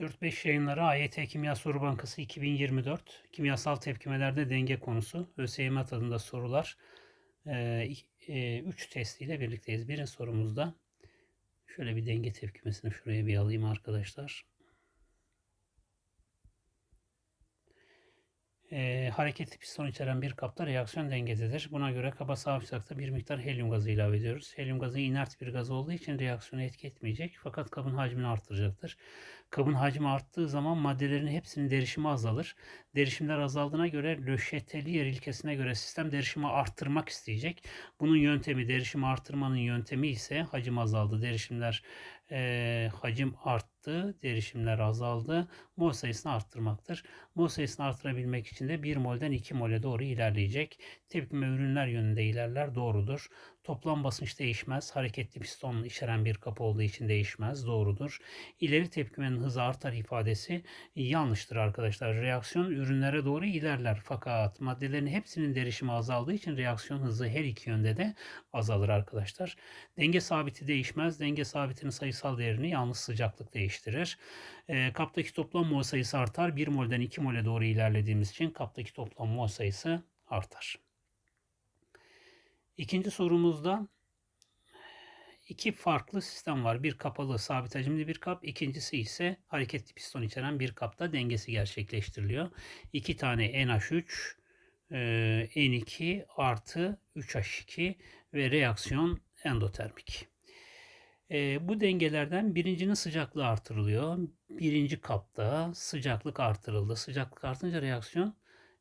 3-4-5 yayınları AYT Kimya Soru Bankası 2024 kimyasal tepkimelerde denge konusu ÖSYM tadında sorular 3 testiyle birlikteyiz. Birinci sorumuzda şöyle bir denge tepkimesini şuraya bir alayım arkadaşlar. E, hareketli piston içeren bir kapta reaksiyon dengededir. Buna göre kaba sağlıkta bir miktar helyum gazı ilave ediyoruz. Helyum gazı inert bir gaz olduğu için reaksiyonu etki etmeyecek fakat kabın hacmini arttıracaktır. Kabın hacmi arttığı zaman maddelerin hepsinin derişimi azalır. Derişimler azaldığına göre Löşeteliyer ilkesine göre sistem derişimi arttırmak isteyecek. Bunun yöntemi derişimi arttırmanın yöntemi ise hacim azaldı. Derişimler e, hacim arttı, derişimler azaldı. Mol sayısını arttırmaktır. Mol sayısını arttırabilmek için de 1 molden 2 mole doğru ilerleyecek. Tepkime ürünler yönünde ilerler doğrudur. Toplam basınç değişmez. Hareketli piston içeren bir kapı olduğu için değişmez. Doğrudur. İleri tepkimenin hızı artar ifadesi yanlıştır arkadaşlar. Reaksiyon ürünlere doğru ilerler. Fakat maddelerin hepsinin derişimi azaldığı için reaksiyon hızı her iki yönde de azalır arkadaşlar. Denge sabiti değişmez. Denge sabitinin sayısal değerini yalnız sıcaklık değiştirir. E, kaptaki toplam mol sayısı artar. 1 molden 2 mole doğru ilerlediğimiz için kaptaki toplam mol sayısı artar. İkinci sorumuzda iki farklı sistem var. Bir kapalı sabit hacimli bir kap, ikincisi ise hareketli piston içeren bir kapta dengesi gerçekleştiriliyor. İki tane NH3, e, N2 artı 3H2 ve reaksiyon endotermik. E, bu dengelerden birincinin sıcaklığı artırılıyor. Birinci kapta sıcaklık artırıldı. Sıcaklık artınca reaksiyon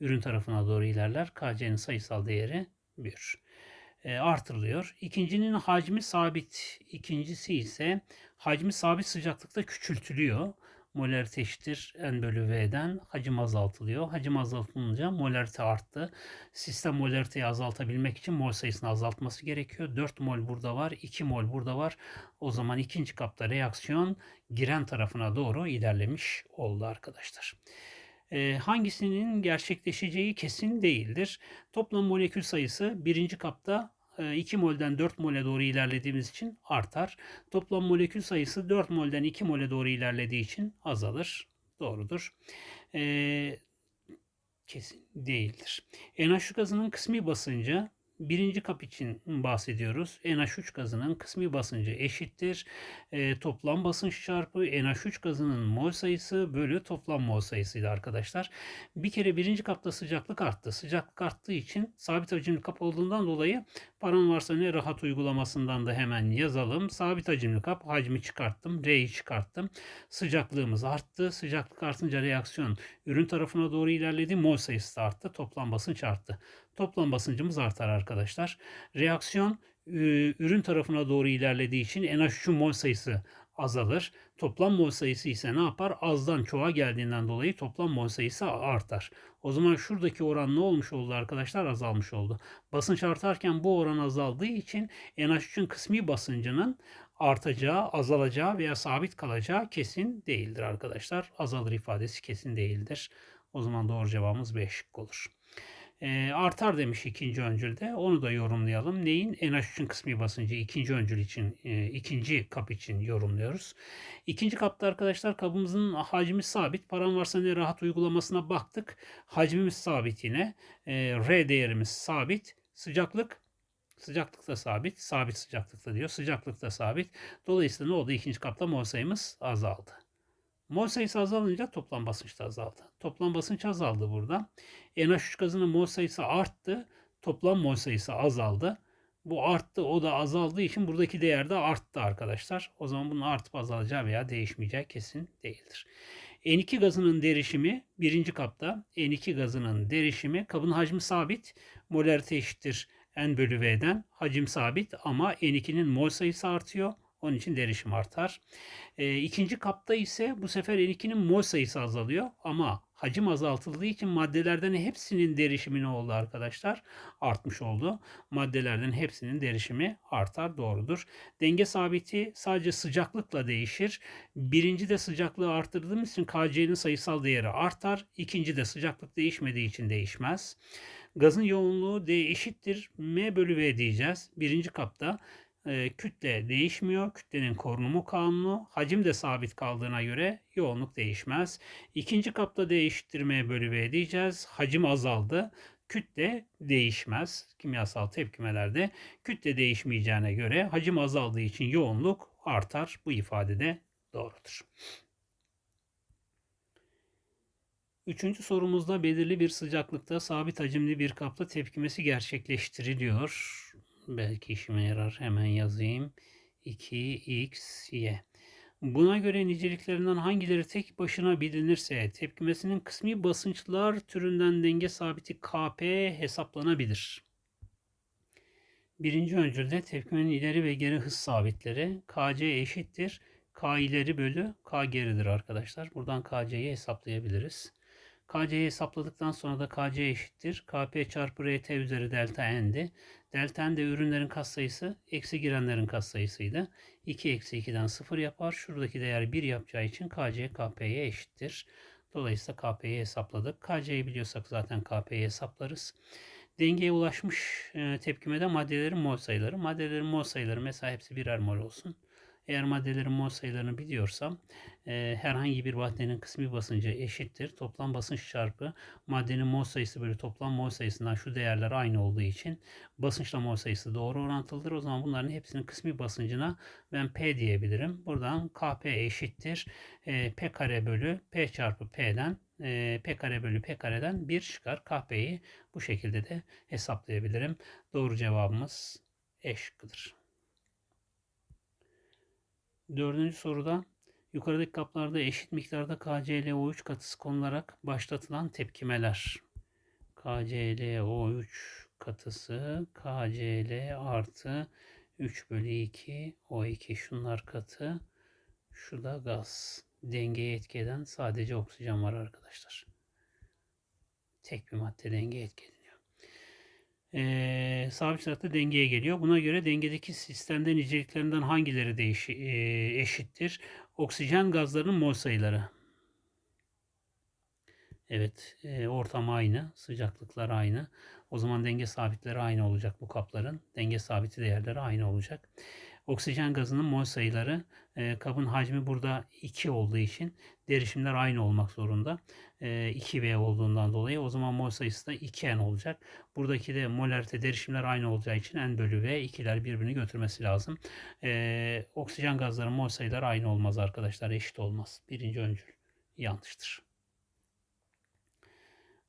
ürün tarafına doğru ilerler. KC'nin sayısal değeri 1 e, artırılıyor. İkincinin hacmi sabit. İkincisi ise hacmi sabit sıcaklıkta küçültülüyor. Molarite eşittir N bölü V'den hacim azaltılıyor. Hacim azaltılınca molarite arttı. Sistem molariteyi azaltabilmek için mol sayısını azaltması gerekiyor. 4 mol burada var, 2 mol burada var. O zaman ikinci kapta reaksiyon giren tarafına doğru ilerlemiş oldu arkadaşlar hangisinin gerçekleşeceği kesin değildir. Toplam molekül sayısı birinci kapta 2 molden 4 mole doğru ilerlediğimiz için artar. Toplam molekül sayısı 4 molden 2 mole doğru ilerlediği için azalır. Doğrudur. E, kesin değildir. NH gazının kısmi basıncı birinci kap için bahsediyoruz. NH3 gazının kısmi basıncı eşittir. E, toplam basınç çarpı NH3 gazının mol sayısı bölü toplam mol sayısıydı arkadaşlar. Bir kere birinci kapta sıcaklık arttı. Sıcaklık arttığı için sabit hacimli kap olduğundan dolayı param varsa ne rahat uygulamasından da hemen yazalım. Sabit hacimli kap hacmi çıkarttım. R'yi çıkarttım. Sıcaklığımız arttı. Sıcaklık artınca reaksiyon ürün tarafına doğru ilerledi. Mol sayısı arttı. Toplam basınç arttı toplam basıncımız artar arkadaşlar. Reaksiyon ürün tarafına doğru ilerlediği için NH3 mol sayısı azalır. Toplam mol sayısı ise ne yapar? Azdan çoğa geldiğinden dolayı toplam mol sayısı artar. O zaman şuradaki oran ne olmuş oldu arkadaşlar? Azalmış oldu. Basınç artarken bu oran azaldığı için NH3'ün kısmi basıncının artacağı, azalacağı veya sabit kalacağı kesin değildir arkadaşlar. Azalır ifadesi kesin değildir. O zaman doğru cevabımız B şıkkı olur e, artar demiş ikinci öncülde. Onu da yorumlayalım. Neyin? NH3'ün kısmi basıncı ikinci öncül için, e, ikinci kap için yorumluyoruz. İkinci kapta arkadaşlar kabımızın hacmi sabit. Param varsa ne rahat uygulamasına baktık. Hacmimiz sabit yine. E, R değerimiz sabit. Sıcaklık Sıcaklık da sabit. Sabit sıcaklıkta diyor. Sıcaklık da sabit. Dolayısıyla ne oldu? İkinci kapta mol sayımız azaldı. Mol sayısı azalınca toplam basınç da azaldı. Toplam basınç azaldı burada. NH3 gazının mol sayısı arttı. Toplam mol sayısı azaldı. Bu arttı o da azaldığı için buradaki değer de arttı arkadaşlar. O zaman bunun artıp azalacağı veya değişmeyeceği kesin değildir. N2 gazının derişimi birinci kapta N2 gazının derişimi kabın hacmi sabit. Molarite eşittir N bölü V'den. Hacim sabit ama N2'nin mol sayısı artıyor. Onun için derişim artar. E, ikinci kapta ise bu sefer N2'nin mol sayısı azalıyor ama hacim azaltıldığı için maddelerden hepsinin derişimi ne oldu arkadaşlar? Artmış oldu. Maddelerden hepsinin derişimi artar doğrudur. Denge sabiti sadece sıcaklıkla değişir. Birinci de sıcaklığı arttırdığımız için KC'nin sayısal değeri artar. İkinci de sıcaklık değişmediği için değişmez. Gazın yoğunluğu D eşittir M bölü V diyeceğiz. Birinci kapta e, kütle değişmiyor. Kütlenin korunumu kanunu. Hacim de sabit kaldığına göre yoğunluk değişmez. İkinci kapta değiştirmeye bölü diyeceğiz. Hacim azaldı. Kütle değişmez. Kimyasal tepkimelerde kütle değişmeyeceğine göre hacim azaldığı için yoğunluk artar. Bu ifade de doğrudur. Üçüncü sorumuzda belirli bir sıcaklıkta sabit hacimli bir kapta tepkimesi gerçekleştiriliyor. Belki işime yarar. Hemen yazayım. 2x, y. Buna göre niceliklerinden hangileri tek başına bilinirse tepkimesinin kısmi basınçlar türünden denge sabiti Kp hesaplanabilir. Birinci öncülde tepkimenin ileri ve geri hız sabitleri Kc eşittir. K ileri bölü K geridir arkadaşlar. Buradan Kc'yi hesaplayabiliriz. KC'yi hesapladıktan sonra da KC eşittir. KP çarpı RT üzeri delta N'di. Delta N de ürünlerin katsayısı eksi girenlerin katsayısıydı. 2 eksi 2'den 0 yapar. Şuradaki değer 1 yapacağı için KC KP'ye eşittir. Dolayısıyla KP'yi hesapladık. KC'yi biliyorsak zaten KP'yi hesaplarız. Dengeye ulaşmış e, tepkimede maddelerin mol sayıları. Maddelerin mol sayıları mesela hepsi birer mol olsun. Eğer maddelerin mol sayılarını biliyorsam e, herhangi bir maddenin kısmi basıncı eşittir. Toplam basınç çarpı maddenin mol sayısı bölü toplam mol sayısından şu değerler aynı olduğu için basınçla mol sayısı doğru orantılıdır. O zaman bunların hepsinin kısmi basıncına ben P diyebilirim. Buradan Kp eşittir. E, P kare bölü P çarpı P'den e, P kare bölü P kareden 1 çıkar. Kp'yi bu şekilde de hesaplayabilirim. Doğru cevabımız E şıkkıdır. Dördüncü soruda yukarıdaki kaplarda eşit miktarda KClO3 katısı konularak başlatılan tepkimeler. KClO3 katısı KCl artı 3 bölü 2 O2 şunlar katı şu da gaz. Dengeye etki eden sadece oksijen var arkadaşlar. Tek bir madde dengeye etki e, sabit sıratta dengeye geliyor. Buna göre dengedeki sistemde niceliklerinden hangileri değiş, e, eşittir? Oksijen gazlarının mol sayıları. Evet, e, ortam aynı, sıcaklıklar aynı. O zaman denge sabitleri aynı olacak bu kapların. Denge sabiti değerleri aynı olacak. Oksijen gazının mol sayıları e, kabın hacmi burada 2 olduğu için derişimler aynı olmak zorunda. E, 2V olduğundan dolayı o zaman mol sayısı da 2N olacak. Buradaki de molarite derişimler aynı olacağı için N bölü V ikiler birbirini götürmesi lazım. E, oksijen gazların mol sayıları aynı olmaz arkadaşlar eşit olmaz. Birinci öncül yanlıştır.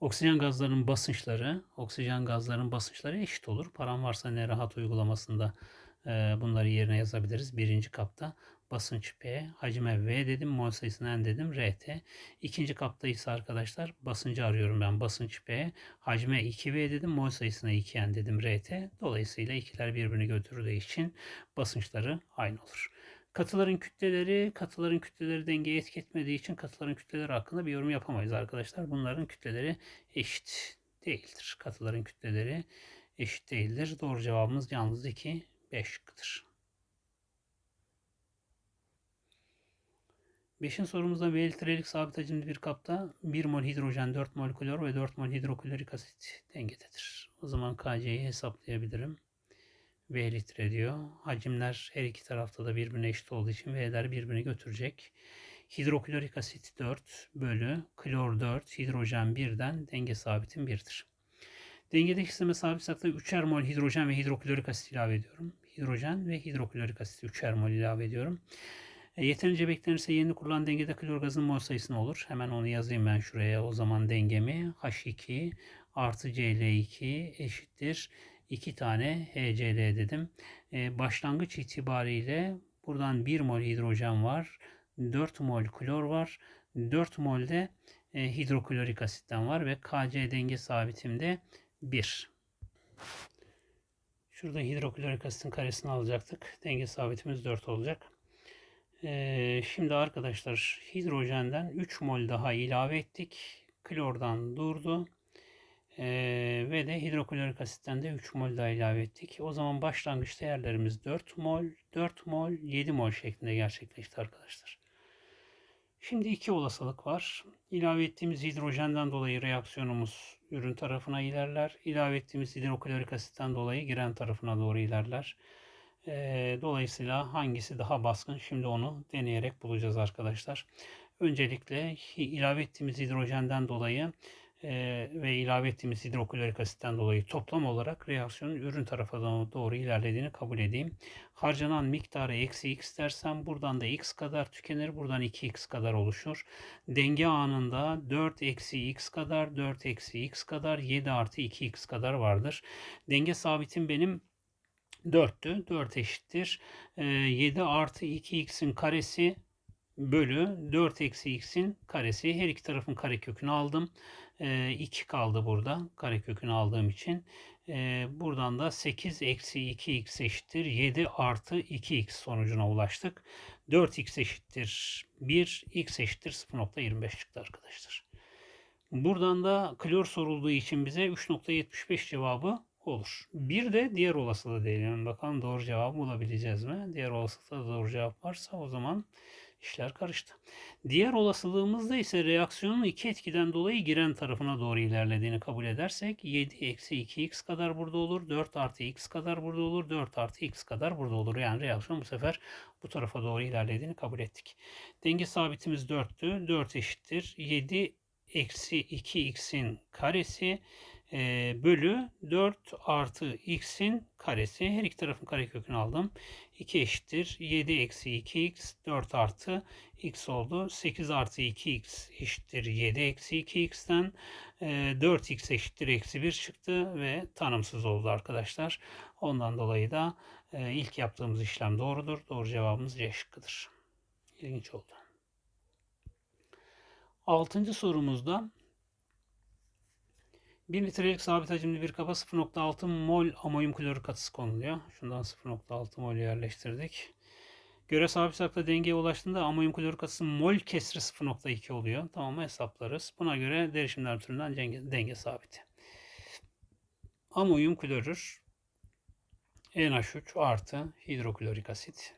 Oksijen gazlarının basınçları, oksijen gazlarının basınçları eşit olur. Param varsa ne rahat uygulamasında bunları yerine yazabiliriz. Birinci kapta basınç P, hacime V dedim, mol sayısına N dedim, RT. İkinci kapta ise arkadaşlar basıncı arıyorum ben. Basınç P, hacme 2V dedim, mol sayısına 2N dedim, RT. Dolayısıyla ikiler birbirini götürdüğü için basınçları aynı olur. Katıların kütleleri, katıların kütleleri dengeye etki etmediği için katıların kütleleri hakkında bir yorum yapamayız arkadaşlar. Bunların kütleleri eşit değildir. Katıların kütleleri eşit değildir. Doğru cevabımız yalnız 2 5 şıkkıdır. Beşin sorumuzda bir litrelik sabit hacimli bir kapta 1 mol hidrojen, 4 mol klor ve 4 mol hidroklorik asit dengededir. O zaman KC'yi hesaplayabilirim. V litre diyor. Hacimler her iki tarafta da birbirine eşit olduğu için V'ler birbirini götürecek. Hidroklorik asit 4 bölü klor 4, hidrojen 1'den denge sabitim 1'dir. Dengedeki sisteme sabit saklı 3'er mol hidrojen ve hidroklorik asit ilave ediyorum. Hidrojen ve hidroklorik asit 3'er mol ilave ediyorum. E, yeterince beklenirse yeni kurulan dengede klor gazının mol sayısı ne olur? Hemen onu yazayım ben şuraya. O zaman dengemi H2 artı Cl2 eşittir. 2 tane HCl dedim. E, başlangıç itibariyle buradan 1 mol hidrojen var. 4 mol klor var. 4 mol de e, hidroklorik asitten var ve Kc denge sabitimde 1. Şurada hidroklorik asitin karesini alacaktık. Denge sabitimiz 4 olacak. Ee, şimdi arkadaşlar hidrojenden 3 mol daha ilave ettik. Klordan durdu. Ee, ve de hidroklorik asitten de 3 mol daha ilave ettik. O zaman başlangıç değerlerimiz 4 mol, 4 mol, 7 mol şeklinde gerçekleşti arkadaşlar. Şimdi iki olasılık var. İlave ettiğimiz hidrojenden dolayı reaksiyonumuz ürün tarafına ilerler. İlave ettiğimiz hidroklorik asitten dolayı giren tarafına doğru ilerler. Ee, dolayısıyla hangisi daha baskın şimdi onu deneyerek bulacağız arkadaşlar. Öncelikle ilave ettiğimiz hidrojenden dolayı e, ve ilave ettiğimiz hidroklorik asitten dolayı toplam olarak reaksiyonun ürün tarafa doğru ilerlediğini kabul edeyim. Harcanan miktarı eksi x dersem buradan da x kadar tükenir. Buradan 2x kadar oluşur. Denge anında 4 eksi x kadar 4 eksi x kadar 7 artı 2x kadar vardır. Denge sabitim benim 4'tü. 4 eşittir. 7 artı 2x'in karesi bölü 4 eksi x'in karesi. Her iki tarafın karekökünü aldım. 2 kaldı burada karekökünü aldığım için. Buradan da 8 eksi 2x eşittir 7 artı 2x sonucuna ulaştık. 4x eşittir 1, x eşittir 0.25 çıktı arkadaşlar. Buradan da klor sorulduğu için bize 3.75 cevabı olur. Bir de diğer olasılığı diyelim. Bakalım doğru cevabı bulabileceğiz mi? Diğer olasılıkta doğru cevap varsa o zaman işler karıştı. Diğer olasılığımızda ise reaksiyonun iki etkiden dolayı giren tarafına doğru ilerlediğini kabul edersek 7 eksi 2x kadar burada olur. 4 artı x kadar burada olur. 4 artı x kadar burada olur. Yani reaksiyon bu sefer bu tarafa doğru ilerlediğini kabul ettik. Denge sabitimiz 4'tü. 4 eşittir. 7 eksi 2x'in karesi e, bölü 4 artı x'in karesi. Her iki tarafın karekökünü aldım. 2 eşittir. 7 eksi 2x 4 artı x oldu. 8 artı 2x eşittir 7 eksi 2x'ten e, 4x eşittir eksi 1 çıktı ve tanımsız oldu arkadaşlar. Ondan dolayı da e, ilk yaptığımız işlem doğrudur. Doğru cevabımız C şıkkıdır. İlginç oldu. Altıncı sorumuzda 1 litrelik sabit hacimli bir kaba 0.6 mol amonyum kloru katısı konuluyor. Şundan 0.6 mol yerleştirdik. Göre sabit sakla dengeye ulaştığında amonyum kloru katısının mol kesri 0.2 oluyor. Tamam hesaplarız. Buna göre derişimler türünden denge, denge sabiti. Amonyum klorür NH3 artı hidroklorik asit.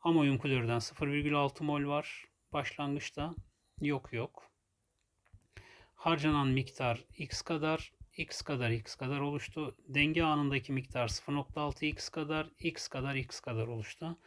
Amonyum klorürden 0,6 mol var başlangıçta. Yok yok harcanan miktar x kadar, x kadar x kadar oluştu. Denge anındaki miktar 0.6 x kadar, x kadar x kadar oluştu.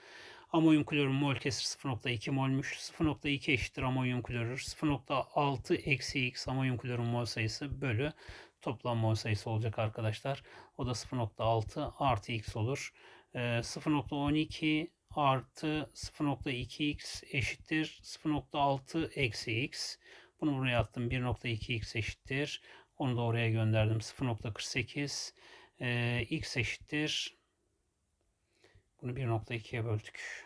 Amonyum klorun mol kesir 0.2 molmuş. 0.2 eşittir amonyum klorür. 0.6 eksi x amonyum klorun mol sayısı bölü toplam mol sayısı olacak arkadaşlar. O da 0.6 artı x olur. 0.12 ee, artı 0.2x eşittir 0.6 eksi x. Bunu buraya attım. 1.2x eşittir. Onu da oraya gönderdim. 0.48 ee, x eşittir. Bunu 1.2'ye böldük.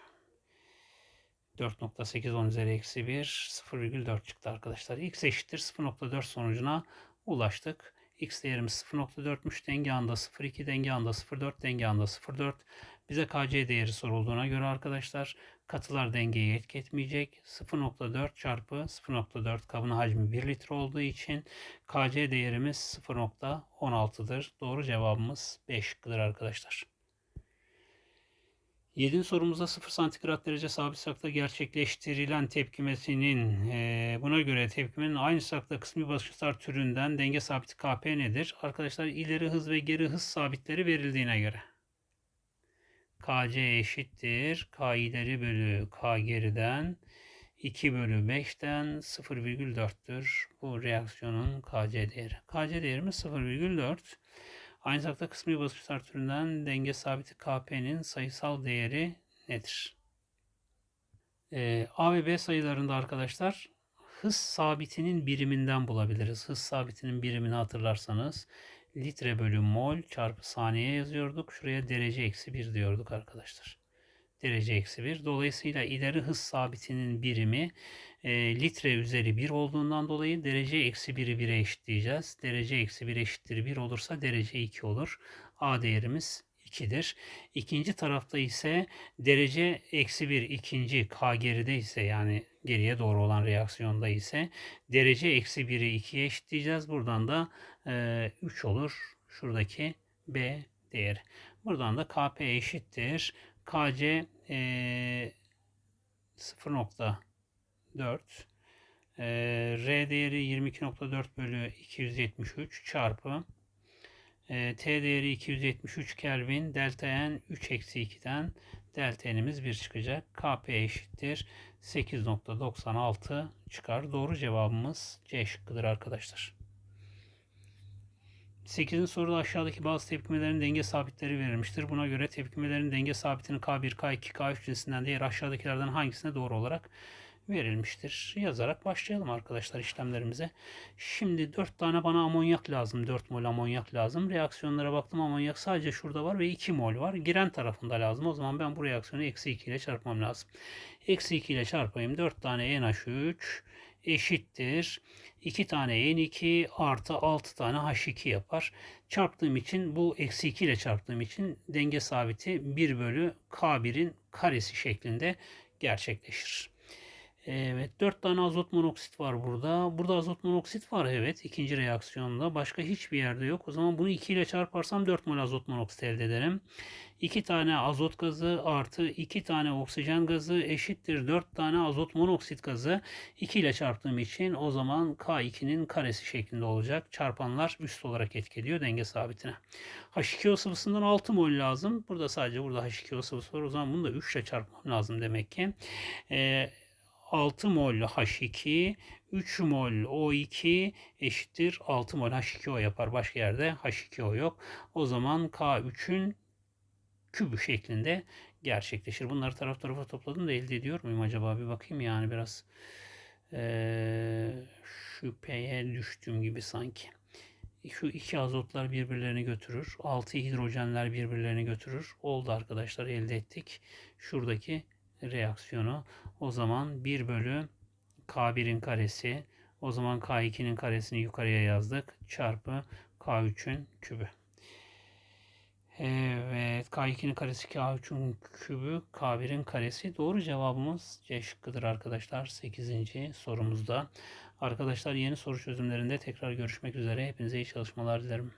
4.8 10 üzeri eksi 1 0,4 çıktı arkadaşlar. x eşittir 0.4 sonucuna ulaştık. x değerimiz 0.4'müş. Denge anda 0.2, denge anda 0.4, denge anda 0.4. Bize KC değeri sorulduğuna göre arkadaşlar katılar dengeyi etki etmeyecek. 0.4 çarpı 0.4 kabın hacmi 1 litre olduğu için KC değerimiz 0.16'dır. Doğru cevabımız 5 şıkkıdır arkadaşlar. 7. sorumuzda 0 santigrat derece sabit sakta gerçekleştirilen tepkimesinin e, buna göre tepkimenin aynı sakta kısmi basınçlar türünden denge sabiti Kp nedir? Arkadaşlar ileri hız ve geri hız sabitleri verildiğine göre. KC eşittir. K ileri bölü K geriden 2 bölü 5'ten 0,4'tür. Bu reaksiyonun KC değeri. KC değerimiz 0,4. Aynı zamanda kısmi basınçlar türünden denge sabiti Kp'nin sayısal değeri nedir? Ee, A ve B sayılarında arkadaşlar hız sabitinin biriminden bulabiliriz. Hız sabitinin birimini hatırlarsanız litre bölü mol çarpı saniye yazıyorduk. Şuraya derece eksi 1 diyorduk arkadaşlar. Derece eksi 1. Dolayısıyla ileri hız sabitinin birimi e, litre üzeri 1 olduğundan dolayı derece eksi 1'i 1'e eşitleyeceğiz. Derece eksi 1 eşittir 1 olursa derece 2 olur. A değerimiz 2'dir. İkinci tarafta ise derece eksi 1 ikinci K geride ise yani geriye doğru olan reaksiyonda ise derece eksi 1'i 2'ye eşitleyeceğiz. Buradan da e, 3 olur. Şuradaki B değeri. Buradan da KP eşittir. KC e, 0.4 e, R değeri 22.4 bölü 273 çarpı E, T değeri 273 Kelvin. Delta N 3 eksi 2'den delta N'imiz 1 çıkacak. Kp eşittir 8.96 çıkar. Doğru cevabımız C şıkkıdır arkadaşlar. 8. soruda aşağıdaki bazı tepkimelerin denge sabitleri verilmiştir. Buna göre tepkimelerin denge sabitinin K1, K2, K3 cinsinden diğer aşağıdakilerden hangisine doğru olarak verilmiştir? Yazarak başlayalım arkadaşlar işlemlerimize. Şimdi 4 tane bana amonyak lazım. 4 mol amonyak lazım. Reaksiyonlara baktım amonyak sadece şurada var ve 2 mol var. Giren tarafında lazım. O zaman ben bu reaksiyonu eksi 2 ile çarpmam lazım. Eksi 2 ile çarpayım. 4 tane NH3 eşittir. 2 tane N2 artı 6 tane H2 yapar. Çarptığım için bu eksi 2 ile çarptığım için denge sabiti 1 bölü K1'in karesi şeklinde gerçekleşir. Evet 4 tane azot monoksit var burada. Burada azot monoksit var evet ikinci reaksiyonda. Başka hiçbir yerde yok. O zaman bunu 2 ile çarparsam 4 mol azot monoksit elde ederim. 2 tane azot gazı artı 2 tane oksijen gazı eşittir 4 tane azot monoksit gazı. 2 ile çarptığım için o zaman K2'nin karesi şeklinde olacak. Çarpanlar üst olarak etkiliyor denge sabitine. H2O sıvısından 6 mol lazım. Burada sadece burada H2O sıvısı var. O zaman bunu da 3 ile çarpmam lazım demek ki. Ee, 6 mol H2, 3 mol O2 eşittir 6 mol H2O yapar. Başka yerde H2O yok. O zaman K3'ün kübü şeklinde gerçekleşir. Bunları taraf tarafa topladım da elde ediyor muyum acaba? Bir bakayım yani biraz ee, şüpheye düştüğüm gibi sanki. Şu iki azotlar birbirlerini götürür. Altı hidrojenler birbirlerini götürür. Oldu arkadaşlar elde ettik. Şuradaki reaksiyonu. O zaman 1 bölü K1'in karesi. O zaman K2'nin karesini yukarıya yazdık. Çarpı K3'ün kübü. Evet. K2'nin karesi K3'ün kübü. K1'in karesi. Doğru cevabımız C şıkkıdır arkadaşlar. 8. sorumuzda. Arkadaşlar yeni soru çözümlerinde tekrar görüşmek üzere. Hepinize iyi çalışmalar dilerim.